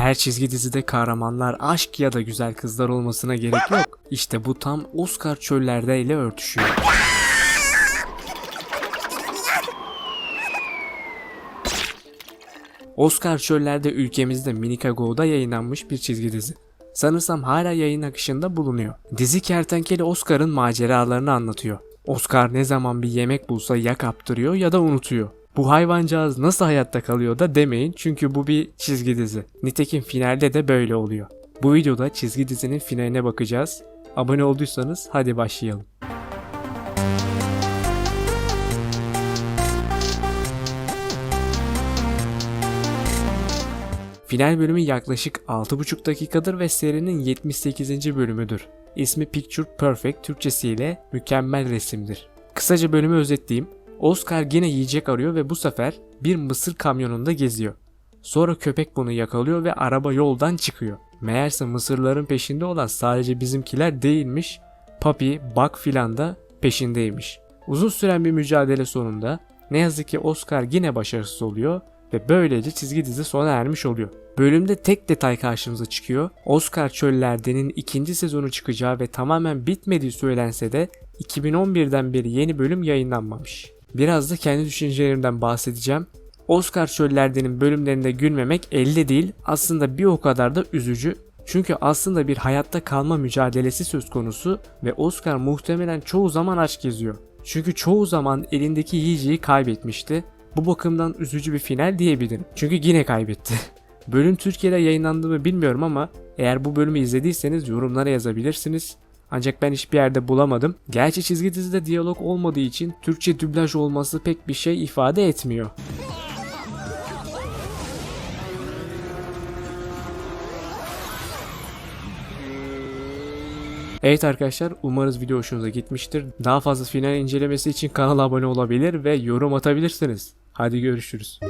Her çizgi dizide kahramanlar aşk ya da güzel kızlar olmasına gerek yok. İşte bu tam Oscar çöllerde ile örtüşüyor. Oscar çöllerde ülkemizde Minika Go'da yayınlanmış bir çizgi dizi. Sanırsam hala yayın akışında bulunuyor. Dizi kertenkele Oscar'ın maceralarını anlatıyor. Oscar ne zaman bir yemek bulsa ya kaptırıyor ya da unutuyor. Bu hayvancağız nasıl hayatta kalıyor da demeyin çünkü bu bir çizgi dizi. Nitekim finalde de böyle oluyor. Bu videoda çizgi dizinin finaline bakacağız. Abone olduysanız hadi başlayalım. Final bölümü yaklaşık 6,5 dakikadır ve serinin 78. bölümüdür. İsmi Picture Perfect Türkçesiyle mükemmel resimdir. Kısaca bölümü özetleyeyim. Oscar yine yiyecek arıyor ve bu sefer bir mısır kamyonunda geziyor. Sonra köpek bunu yakalıyor ve araba yoldan çıkıyor. Meğerse mısırların peşinde olan sadece bizimkiler değilmiş. Papi, Buck filan da peşindeymiş. Uzun süren bir mücadele sonunda ne yazık ki Oscar yine başarısız oluyor ve böylece çizgi dizi sona ermiş oluyor. Bölümde tek detay karşımıza çıkıyor. Oscar Çöller'de'nin ikinci sezonu çıkacağı ve tamamen bitmediği söylense de 2011'den beri yeni bölüm yayınlanmamış. Biraz da kendi düşüncelerimden bahsedeceğim. Oscar Çöller'de'nin bölümlerinde gülmemek elde değil aslında bir o kadar da üzücü. Çünkü aslında bir hayatta kalma mücadelesi söz konusu ve Oscar muhtemelen çoğu zaman aç geziyor. Çünkü çoğu zaman elindeki yiyeceği kaybetmişti. Bu bakımdan üzücü bir final diyebilirim. Çünkü yine kaybetti. Bölüm Türkiye'de yayınlandı mı bilmiyorum ama eğer bu bölümü izlediyseniz yorumlara yazabilirsiniz. Ancak ben hiçbir yerde bulamadım. Gerçi çizgi dizide diyalog olmadığı için Türkçe dublaj olması pek bir şey ifade etmiyor. Evet arkadaşlar umarız video hoşunuza gitmiştir. Daha fazla final incelemesi için kanala abone olabilir ve yorum atabilirsiniz. Hadi görüşürüz.